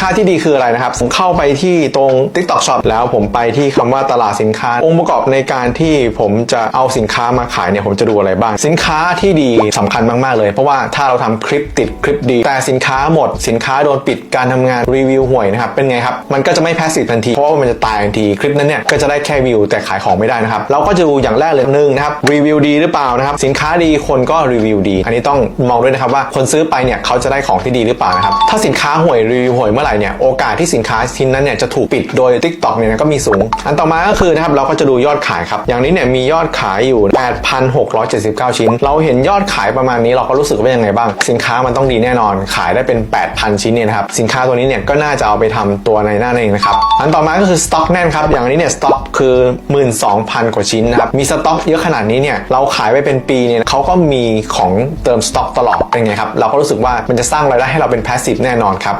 ค่าที่ดีคืออะไรนะครับผมเข้าไปที่ตรง TikTok Shop แล้วผมไปที่คำว่าตลาดสินค้า องค์ประกอบในการที่ผมจะเอาสินค้ามาขายเนี่ยผมจะดูอะไรบ้าง สินค้าที่ดีสำคัญมาก ๆ เลย เพราะว่าถ้าเราทำคลิปติดคลิปดี แต่สินค้าหมด สินค้าโดนปิดการทำงานรีวิวห่วยนะครับเป็นไงครับมันก็จะไม่แพสซีฟทันทีเพราะว่ามันจะตายทันทีคลิปนั้นเนี่ยก็จะได้แค่วิวแต่ขายของไม่ได้นะครับเราก็จะดูอย่างแรกเลยหนึ่งนะครับรีวิวดีหรือเปล่านะครับสินค้าดีคนก็รีวิวดี อันนี้ต้องมองด้วยนะครับว่าคนซื้อไปเนี่ยเขาจะได้ของที่ดีหรือเปล่านะครับถ้าสินค้าห่วยรีวิวห่วยเมื่อไหร่เนี่ยโอกาสที่สินค้าชิ้นนั้นเนี่ยจะถูกปิดโดย TikTok เนี่ยก็มีสูง อันต่อมาก็คือนะครับเราก็จะดูยอดขายครับ อย่างนี้เนี่ยมียอดขายอยู่ 8,679 ชิ้น เราเห็นยอดขายประมาณนี้เราก็รู้สึกว่ายังไงบ้าง สินค้ามันต้องดีแน่นอน ขายได้เป็น 8,000 ชิ้นเนี่ยนะครับ สินค้าตัวนี้เนี่ยก็น่าจะเอาไปทำตัวในหน้านั่นเองนะครับ อันต่อมาก็คือสต็อกแน่นครับ อย่างนี้เนี่ยสต็อกคือ 12,000 กว่าชิ้นนะครับ มีสต็อกเยอะขนาดนี้เนี่ยเราขายไปเป็นปีเนี่ยเขาก็มีของเติมสต็อกตลอดเป็นไงครับ เราก็รู้สึกว่ามันจะสร้างรายได้ให้เราเป็นแพสซีฟแน่นอนครับ